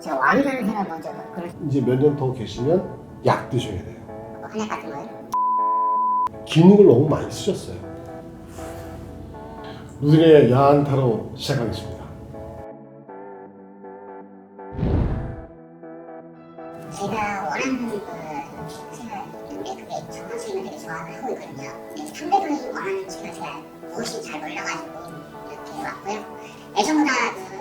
제가 왕이라는 생각 먼저 그럴 이제 몇 년 더 계시면 약 드셔야 돼요. 뭐 한약 같은 거예요? 기능을 너무 많이 쓰셨어요. 루틴의 야한 타로 시작하겠습니다. 제가 원하는 그 제가 메이크업에 정상적인 되게 좋아하고 있거든요. 근데 상대방이 원하는 제가 제가 무엇이 잘 몰라가지고 이렇게 왔고요. 예전보다 그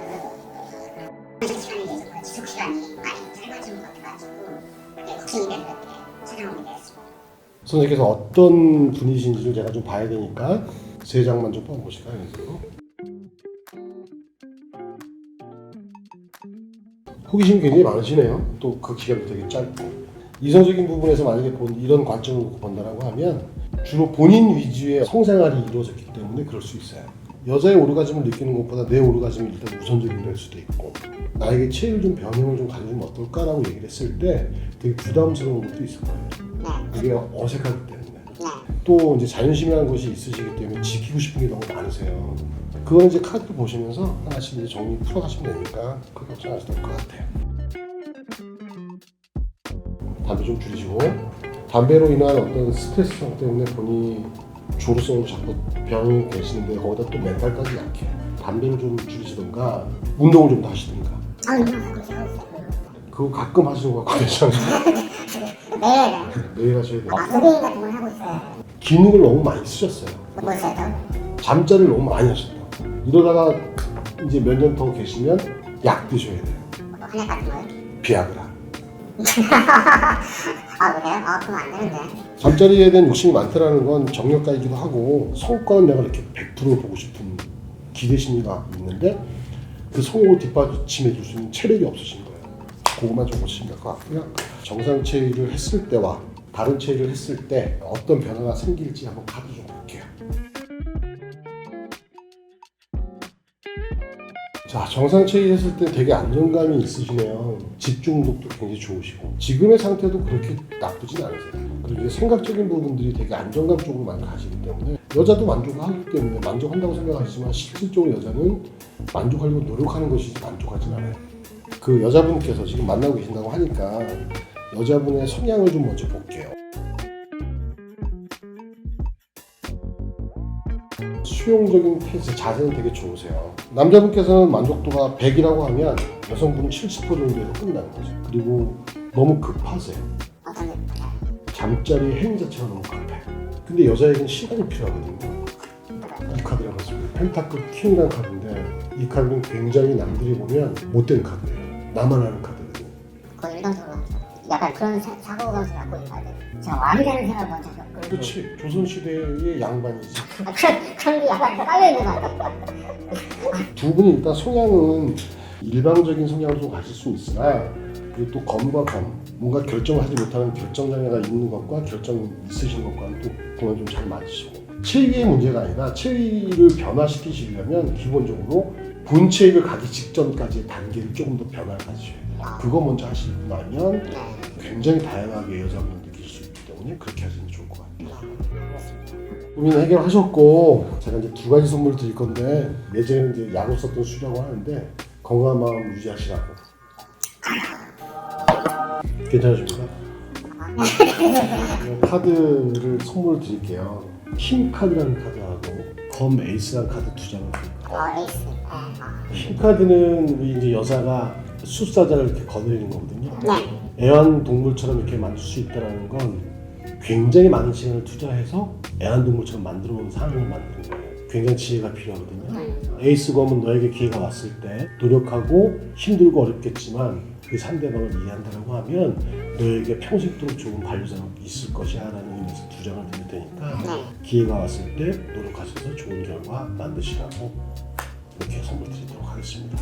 걱정이 돼서 이렇게 찾아오게 되었습니다. 선생님께서 어떤 분이신지를 제가 좀 봐야 되니까 세 장만 좀 뽑아보실까요? 연습으로? 호기심이 굉장히 많으시네요. 또 그 기간도 되게 짧고 이성적인 부분에서 만약에 본 이런 관점을 본다라고 하면 주로 본인 위주의 성생활이 이루어졌기 때문에 그럴 수 있어요. 여자의 오르가즘을 느끼는 것보다 내 오르가즘이 일단 우선적인 걸 수도 있고 나에게 체질 좀 변형을 좀 가져주면 어떨까라고 얘기를 했을 때 되게 부담스러운 것도 있을 거예요. 네, 그게 어색하기 때문에 네. 또 이제 자존심이라는 것이 있으시기 때문에 지키고 싶은 게 너무 많으세요. 그건 이제 카드를 보시면서 하나씩 이제 정리 풀어가시면 되니까 그 걱정 안 하셔도 될 것 같아요. 담배 좀 줄이시고 담배로 인한 어떤 스트레스성 때문에 본인이 조루성으로 자꾸 병이 계시는데 거기다 또 멘탈까지 약해. 담배를 좀 줄이시던가 운동을 좀 더 하시던가 아, 운동 하고 있어요. 하고 있어요. 그거 가끔 하시는 것 같고 괜찮아요. 매일 매일 하셔야 돼요. 아, 소개팅 같은 걸 하고 있어요. 기능을 너무 많이 쓰셨어요. 뭐 있어요 또? 잠자리를 너무 많이 하셨다. 이러다가 이제 몇 년 더 계시면 약 드셔야 돼요. 뭐 한약 같은 거요? 비아그라. 아 그래요? 아 그럼 안 되는데. 잠자리에 대한 욕심이 많다라는 건 정력가이기도 하고 성과는 내가 이렇게 100% 보고 싶은 기대 심리가 있는데 그 성공을 뒷받침해 줄 수 있는 체력이 없으신 거예요. 그것만 좀 고치시면 될 것 같고요. 정상 체위를 했을 때와 다른 체위를 했을 때 어떤 변화가 생길지 한번 카드 좀 볼게요. 자, 정상 체위 했을 때 되게 안정감이 있으시네요. 집중력도 굉장히 좋으시고 지금의 상태도 그렇게 나쁘진 않으세요. 그리고 이제 생각적인 부분들이 되게 안정감 쪽으로 많이 가시기 때문에 여자도 만족하기 때문에 만족한다고 생각하시지만 실질적으로 여자는 만족하려고 노력하는 것이지 만족하진 않아요. 그 여자분께서 지금 만나고 계신다고 하니까 여자분의 성향을 좀 먼저 볼게요. 수용적인 태세, 자세는 되게 좋으세요. 남자분께서는 만족도가 100이라고 하면 여성분은 70% 정도에서 끝나는 거죠. 그리고 너무 급하세요. 어떤 게 있어요? 잠자리 행위 자체가 너무 급해. 근데 여자에게는 시간이 필요하거든요. 이 카드라고 했습니다. 펜타클 킹이라는 카드인데 이 카드는 굉장히 남들이 보면 못된 카드예요. 나만 아는 카드거든요. 거의 일반적으로 약간 그런 사- 사고방식을 갖고 있는 거 같아요. 제가 왕이라는 생각 먼저 그런 그렇지. 조선시대의 양반이지. 아, 그런 그런 게 약간 깔려 있는 거 같아요. 두 분이 일단 성향은 일방적인 성향으로 좀 가실 수 있으나 그리고 또 검과 검 뭔가 결정을 하지 못하는 결정장애가 있는 것과 결정 있으신 것과는 또 보면 좀잘 맞으시고 체위의 문제가 아니라 체위를 변화시키시려면 기본적으로 본체위를 가기 직전까지의 단계를 조금 더 변화를 가지셔야 돼요 그거 먼저 하시고 나면 네. 굉장히 다양하게 수 때문에 그렇게 하시는 게 좋을 것 같아요. 고민 해결하셨고 제가 이제 두 가지 선물 드릴 건데 예전에는 이제 약을 썼던 수라고 하는데 건강한 마음 유지하시라고 괜찮으십니까? 이 카드를 선물 드릴게요 킹 카드라는 카드하고 검 에이스라는 카드 두 장을 드릴게요 어 에이스. 네. 아. 킹 카드는 우리 이제 여자가 숫사자를 이렇게 거느리는 거거든요 네. 애완동물처럼 이렇게 만들 수 있다는 건 굉장히 많은 시간을 투자해서 애완동물처럼 만들어 놓은 상황을 만드는 거예요. 굉장히 지혜가 필요하거든요. 네. 에이스 검은 너에게 기회가 왔을 때 노력하고 힘들고 어렵겠지만 그 상대방을 이해한다고 하면 너에게 평생도록 좋은 반려자가 있을 것이야 라는 의미에서 두 장을 드릴 테니까 네. 기회가 왔을 때 노력하셔서 좋은 결과 만드시라고 이렇게 선물 드리도록 하겠습니다.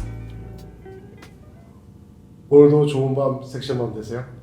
오늘도 좋은 밤 섹시한 밤 되세요.